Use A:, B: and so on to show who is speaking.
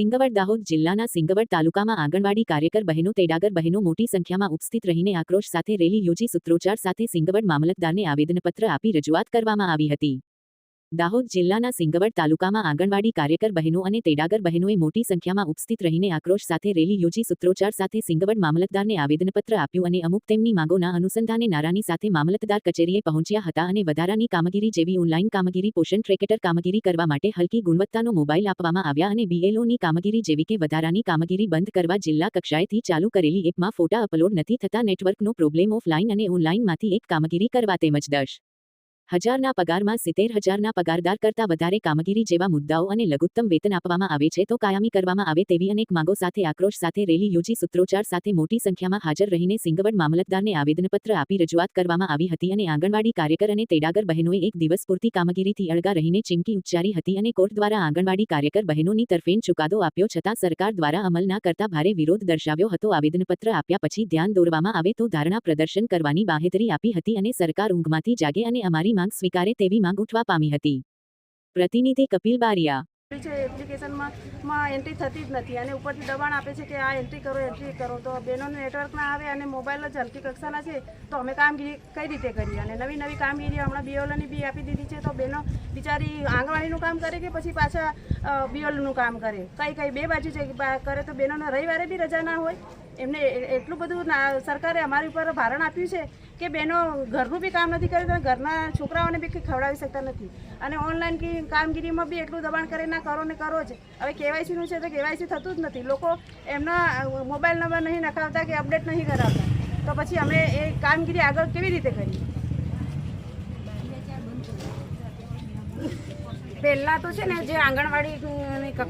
A: સિંગવડ દાહોદ જિલ્લાના સિંગવડ તાલુકામાં આંગણવાડી કાર્યકર બહેનો, તેડાગર બહેનો મોટી સંખ્યામાં ઉપસ્થિત રહીને આક્રોશ સાથે રેલી યોજી સૂત્રોચ્ચાર સાથે સિંગવડ મામલતદારને આવેદનપત્ર આપી રજૂઆત કરવામાં આવી હતી. દાહોદ જિલ્લાના સિંગવડ તાલુકામાં આંગણવાડી કાર્યકર બહેનો અને તેડાગર બહેનોએ મોટી સંખ્યામાં ઉપસ્થિત રહીને આક્રોશ સાથે રેલી યોજી સૂત્રોચ્ચાર સાથે સિંગવડ મામલતદારને આવેદનપત્ર આપ્યું અને અમુક તેમની માંગોના અનુસંધાને નારાની સાથે મામલતદાર કચેરીએ પહોંચ્યા હતા અને વધારાની કામગીરી જેવી ઓનલાઈન કામગીરી, પોષણ ટ્રેકેટર કામગીરી કરવા માટે હલકી ગુણવત્તાનો મોબાઈલ આપવામાં આવ્યા અને બીએલઓની કામગીરી જેવી કે વધારાની કામગીરી બંધ કરવા જિલ્લા કક્ષાએથી ચાલુ કરેલી એપમાં ફોટા અપલોડ નથી થતા, નેટવર્કનો પ્રોબ્લેમ ઓફલાઈન અને ઓનલાઈનમાંથી એક કામગીરી કરવા તેમજ દસ હજારના પગારમાં સિત્તેર હજારના પગારદાર કરતાં વધારે કામગીરી જેવા મુદ્દાઓ અને લઘુત્તમ વેતન આપવામાં આવે છે તો કાયમી કરવામાં આવે તેવી અનેક માંગો સાથે આક્રોશ સાથે રેલી યોજી સૂત્રોચ્ચાર સાથે મોટી સંખ્યામાં હાજર રહીને સિંગવડ મામલતદારને આવેદનપત્ર આપી રજૂઆત કરવામાં આવી હતી અને આંગણવાડી કાર્યકર અને તેડાગર બહેનોએ એક દિવસ પૂરતી કામગીરીથી અળગા રહીને ચીમકી ઉચ્ચારી હતી અને કોર્ટ દ્વારા આંગણવાડી કાર્યકર બહેનોની તરફેણ ચુકાદો આપ્યો છતાં સરકાર દ્વારા અમલ ના કરતા ભારે વિરોધ દર્શાવ્યો હતો. આવેદનપત્ર આપ્યા પછી ધ્યાન દોરવામાં આવે તો ધારણા પ્રદર્શન કરવાની બાહેધરી આપી હતી અને સરકાર ઊંઘમાંથી જાગે અને અમારી માંગ સ્વીકારે તેવી માંગ ઉઠવા પામી હતી. પ્રતિનિધિ કપિલ બારિયા.
B: છે એપ્લિકેશનમાં એન્ટ્રી થતી જ નથી અને ઉપરથી દબાણ આપે છે કે આ એન્ટ્રી કરો એન્ટ્રી કરો. તો બહેનોને નેટવર્ક ના આવે અને મોબાઈલ જ હલકી કક્ષાના છે, તો અમે કામગીરી કઈ રીતે કરીએ? અને નવી નવી કામગીરી હમણાં બીઓલની બી આપી દીધી છે, તો બહેનો બિચારી આંગણવાડીનું કામ કરે કે પછી પાછા બીઓલનું કામ કરે? કઈ કઈ બે બાજુ છે કરે તો બહેનોને રવિવારે બી રજા ના હોય? એમને એટલું બધું સરકારે અમારી ઉપર ભારણ આપ્યું છે કે બહેનો ઘરનું બી કામ નથી કરતા ઘરના છોકરાઓને બી કંઈ ખવડાવી શકતા નથી. અને ઓનલાઈન કામગીરીમાં બી એટલું દબાણ કરે ના કરો ને કરો જ. હવે કેવાયસીનું છે તો કેવાયસી થતું જ નથી. લોકો એમના મોબાઈલ નંબર નહીં નખાવતા કે અપડેટ નહીં કરાવતા. તો પછી અમે એ કામગીરી આગળ કેવી રીતે કરીએ
C: પહેલાં તો છે ને જે આંગણવાડી